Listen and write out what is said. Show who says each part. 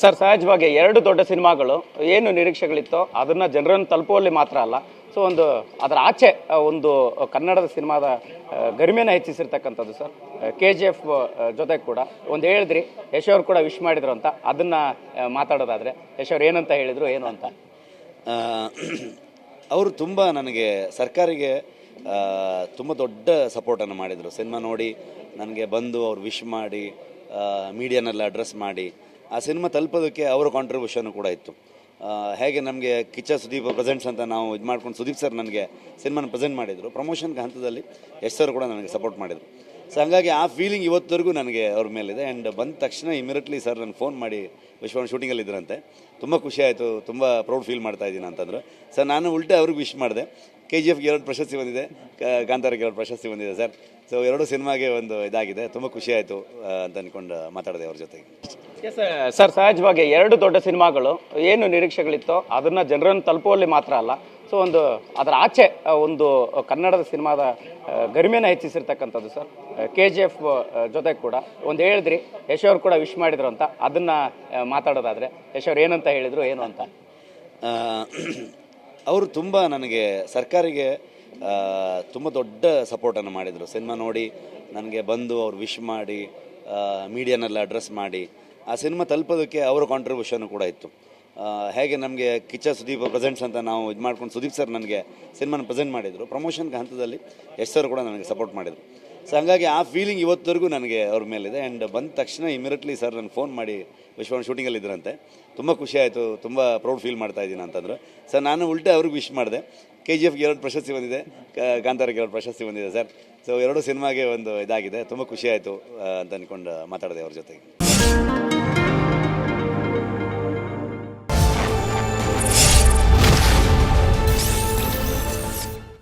Speaker 1: Sir ಸಹಜವಾಗಿ ಎರಡು ದೊಡ್ಡ ಸಿನಿಮಾಗಳು ಏನು ನಿರೀಕ್ಷೆಗಳಿತ್ತೋ ಅದನ್ನ ಜನರನ್ನು ತಲುಪುವಲ್ಲಿ ಮಾತ್ರ ಅಲ್ಲ. ಸೊ ಒಂದು ಅದರ ಆಚೆ ಒಂದು ಕನ್ನಡದ ಸಿನಿಮಾದ ಗರಿಮೆನ ಹೆಚ್ಚಿಸಿರ್ತಕ್ಕಂಥದ್ದು ಸರ್ ಕೆ ಜಿ ಎಫ್ ಜೊತೆ ಕೂಡ ಒಂದು ಹೇಳಿದ್ರಿ, ಯಶ್ ಅವ್ರು ಕೂಡ ವಿಶ್ ಮಾಡಿದ್ರು ಅಂತ. ಅದನ್ನ ಮಾತಾಡೋದಾದ್ರೆ, ಯಶ್ ಅವ್ರು ಏನಂತ ಹೇಳಿದ್ರು, ಏನು ಅಂತ?
Speaker 2: ಅವರು ತುಂಬ ನನಗೆ ಸರ್ಕಾರಿಗೆ ತುಂಬ ದೊಡ್ಡ ಸಪೋರ್ಟನ್ನು ಮಾಡಿದರು. ಸಿನಿಮಾ ನೋಡಿ, ನನಗೆ ಬಂದು ಅವ್ರು ವಿಶ್ ಮಾಡಿ ಮೀಡಿಯಾನೆಲ್ಲ ಅಡ್ರೆಸ್ ಮಾಡಿ ಆ ಸಿನಿಮಾ ತಲುಪೋದಕ್ಕೆ ಅವರ ಕಾಂಟ್ರಿಬ್ಯೂಷನ್ ಕೂಡ ಇತ್ತು. ಹೇಗೆ ನಮಗೆ ಕಿಚ್ಚ ಸುದೀಪ್ ಪ್ರೆಸೆಂಟ್ಸ್ ಅಂತ ನಾವು ಇದು ಮಾಡ್ಕೊಂಡು ಸುದೀಪ್ ಸರ್ ನನಗೆ ಸಿನಿಮಾನ ಪ್ರೆಸೆಂಟ್ ಮಾಡಿದರು. ಪ್ರಮೋಷನ್ಗೆ ಹಂತದಲ್ಲಿ ಎಸ್ ಸರ್ ಕೂಡ ನನಗೆ ಸಪೋರ್ಟ್ ಮಾಡಿದರು. ಸೊ ಹಂಗಾಗಿ ಆ ಫೀಲಿಂಗ್ ಇವತ್ತವರೆಗೂ ನನಗೆ ಅವ್ರ ಮೇಲಿದೆ. ಆ್ಯಂಡ್ ಬಂದ ತಕ್ಷಣ ಇಮಿಡಿಯೇಟ್ಲಿ ಸರ್ ನನಗೆ ಫೋನ್ ಮಾಡಿ ವಿಶ್ವನ್ ಶೂಟಿಂಗಲ್ಲಿ ಇದ್ರಂತೆ. ತುಂಬ ಖುಷಿ ಆಯಿತು, ತುಂಬ ಪ್ರೌಡ್ ಫೀಲ್ ಮಾಡ್ತಾ ಇದ್ದೀನಿ ಅಂತಂದರು. ಸರ್ ನಾನು ಉಲ್ಟೆ ಅವ್ರಿಗೆ ವಿಶ್ ಮಾಡಿದೆ. ಕೆ ಜಿ ಎಫ್ಗೆ ಎರಡು ಪ್ರಶಸ್ತಿ ಬಂದಿದೆ. ಕಾಂತಾರಕ್ಕೆ ಎರಡು ಪ್ರಶಸ್ತಿ ಬಂದಿದೆ ಸರ್ ಸೊ ಎರಡು ಸಿನಿಮಾಗೆ ಒಂದು ಇದಾಗಿದೆ. ತುಂಬ ಖುಷಿ ಆಯಿತು ಅಂತ ಅಂದ್ಕೊಂಡು ಮಾತಾಡಿದೆ ಅವ್ರ ಜೊತೆಗೆ.
Speaker 1: ಸರ್ ಸಹಜವಾಗಿ ಎರಡು ದೊಡ್ಡ ಸಿನಿಮಾಗಳು ಏನು ನಿರೀಕ್ಷೆಗಳಿತ್ತೋ ಅದನ್ನ ಜನರನ್ನು ತಲುಪುವಲ್ಲಿ ಮಾತ್ರ ಅಲ್ಲ. ಸೊ ಒಂದು ಅದರ ಆಚೆ ಒಂದು ಕನ್ನಡದ ಸಿನಿಮಾದ ಗರಿಮೆಯನ್ನು ಹೆಚ್ಚಿಸಿರ್ತಕ್ಕಂಥದ್ದು ಸರ್ ಕೆ ಜಿ ಎಫ್ ಜೊತೆ ಕೂಡ. ಒಂದು ಹೇಳಿದ್ರಿ, ಯಶ್ ಅವ್ರು ಕೂಡ ವಿಶ್ ಮಾಡಿದ್ರು ಅಂತ. ಅದನ್ನ ಮಾತಾಡೋದಾದ್ರೆ, ಯಶ್ ಅವ್ರು ಏನಂತ ಹೇಳಿದರು, ಏನು ಅಂತ?
Speaker 2: ಅವರು ತುಂಬ ನನಗೆ ಸರ್ಕಾರಿಗೆ ತುಂಬ ದೊಡ್ಡ ಸಪೋರ್ಟನ್ನು ಮಾಡಿದರು. ಸಿನಿಮಾ ನೋಡಿ, ನನಗೆ ಬಂದು ಅವ್ರು ವಿಶ್ ಮಾಡಿ ಮೀಡಿಯಾನೆಲ್ಲ ಅಡ್ರೆಸ್ ಮಾಡಿ ಆ ಸಿನಿಮಾ ತಲುಪೋದಕ್ಕೆ ಅವರ ಕಾಂಟ್ರಿಬ್ಯೂಷನ್ ಕೂಡ ಇತ್ತು. ಹೇಗೆ ನಮಗೆ ಕಿಚ್ಚ ಸುದೀಪ್ ಪ್ರೆಸೆಂಟ್ಸ್ ಅಂತ ನಾವು ಇದು ಮಾಡ್ಕೊಂಡು ಸುದೀಪ್ ಸರ್ ನನಗೆ ಸಿನಿಮಾನ ಪ್ರೆಸೆಂಟ್ ಮಾಡಿದರು. ಪ್ರಮೋಷನ್ಗೆ ಹಂತದಲ್ಲಿ ಎಸ್ ಸರ್ ಕೂಡ ನನಗೆ ಸಪೋರ್ಟ್ ಮಾಡಿದರು. ಸೊ ಹಾಗಾಗಿ ಆ ಫೀಲಿಂಗ್ ಇವತ್ತವರೆಗೂ ನನಗೆ ಅವ್ರ ಮೇಲಿದೆ. ಆ್ಯಂಡ್ ಬಂದ ತಕ್ಷಣ ಇಮಿಡಿಯೇಟ್ಲಿ ಸರ್ ನನಗೆ ಫೋನ್ ಮಾಡಿ ವಿಶ್ವನ್ ಶೂಟಿಂಗಲ್ಲಿ ಇದ್ರಂತೆ. ತುಂಬ ಖುಷಿ ಆಯಿತು, ತುಂಬ ಪ್ರೌಡ್ ಫೀಲ್ ಮಾಡ್ತಾ ಇದ್ದೀನಿ ಅಂತಂದರು. ಸರ್ ನಾನು ಉಲ್ಟೆ ಅವ್ರಿಗೆ ವಿಶ್ ಮಾಡಿದೆ. ಕೆ ಜಿ ಎಫ್ಗೆ ಎರಡು ಪ್ರಶಸ್ತಿ ಬಂದಿದೆ. ಕಾಂತಾರಕ್ಕೆ ಎರಡು ಪ್ರಶಸ್ತಿ ಬಂದಿದೆ ಸರ್ ಸೊ ಎರಡು ಸಿನಿಮಾಗೆ ಒಂದು ಇದಾಗಿದೆ. ತುಂಬ ಖುಷಿ ಆಯಿತು ಅಂತ ಅಂದ್ಕೊಂಡು ಮಾತಾಡಿದೆ ಅವ್ರ ಜೊತೆಗೆ.